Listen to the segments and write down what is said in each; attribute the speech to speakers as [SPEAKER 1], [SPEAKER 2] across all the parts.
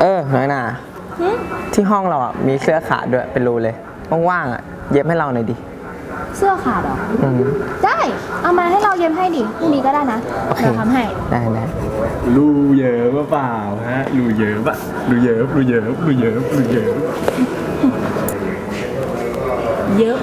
[SPEAKER 1] เออน้อยหนาที่ห้องเราอะมีเสื้อขาดด้วยเป็นรูเลยว่างๆอะเย็บให้เราหน่อยดิ
[SPEAKER 2] เสื้อขาดเหรอ
[SPEAKER 1] อืม
[SPEAKER 2] ได้ เอามาให้เราเย็บให้ดิพรุ่งนี้ก็ได้นะ
[SPEAKER 1] โอเค
[SPEAKER 2] เราทำให้
[SPEAKER 1] ได้ได้
[SPEAKER 3] รูเยอะปะเปล่าฮะรูเยอะปะรูเยอะรูเยอะรูเยอะรูเยอะ
[SPEAKER 2] เยอะ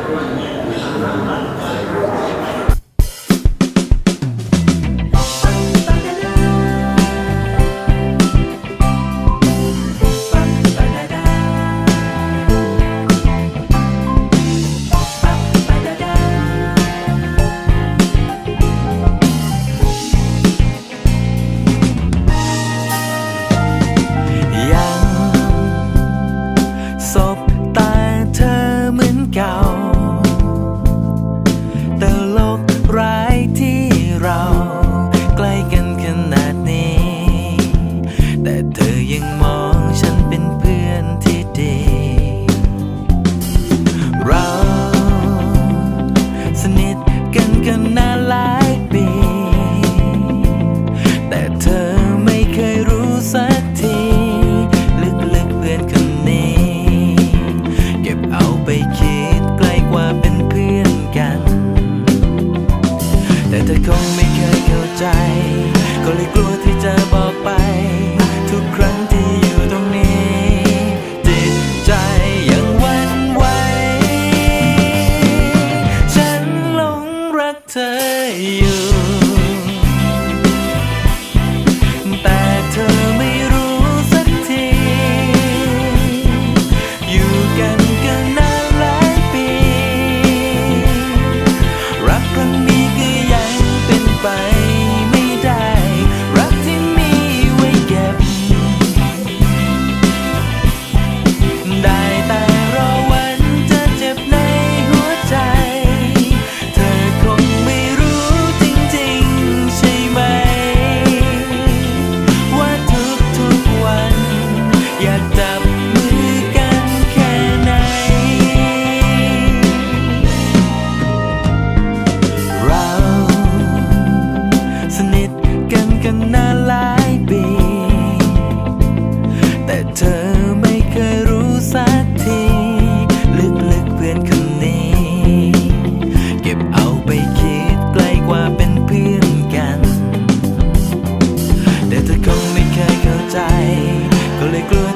[SPEAKER 4] ก็เ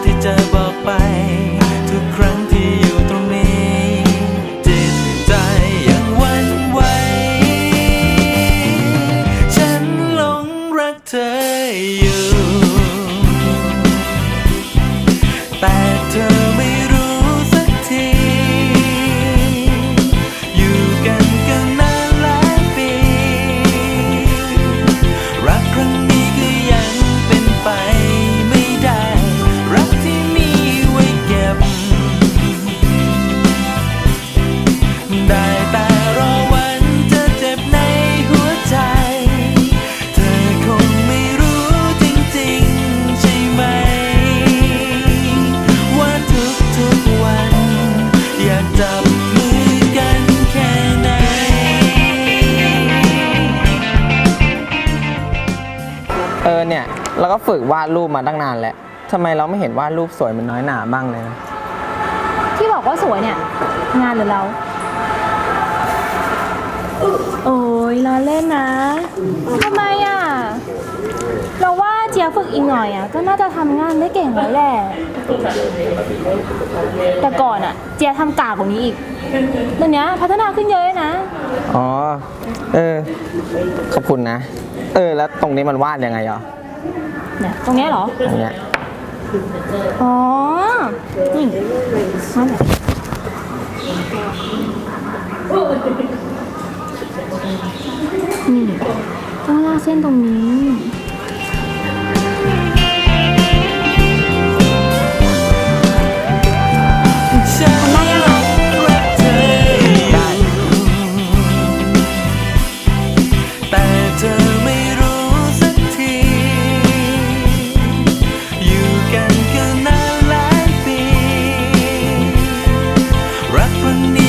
[SPEAKER 4] ออเนี่ยเราก็
[SPEAKER 1] ฝึกวาดรูปมาตั้งนานแล้วทำไมเราไม่เห็นวาดรูปสวยเหมันน้อยหนาบ้างเลยนะ
[SPEAKER 2] ที่บอกว่าสวยเนี่ย งานหรือเรา โอ้ยล้อเล่นนะทำไมอะ เราว่าเจียฝึกอีกหน่อยอะ ก็น่าจะทำงานได้เก่งแล้วแหละ แต่ก่อนอะ เจียทำกากกว่านี้อีกเดี๋ยวนี้พัฒนาขึ้นเยอะเลยนะ
[SPEAKER 1] อ๋อ เออ ขอบคุณนะ เออ แล้วตรงนี้มันวาดยังไงอะ
[SPEAKER 2] เนี่ยตรงเนี้ยเหรอ
[SPEAKER 1] ตรงเนี้ย
[SPEAKER 2] อ๋อนี่นั่นแหละนี่ต้องลากเส้นตรงนี้ Japanese.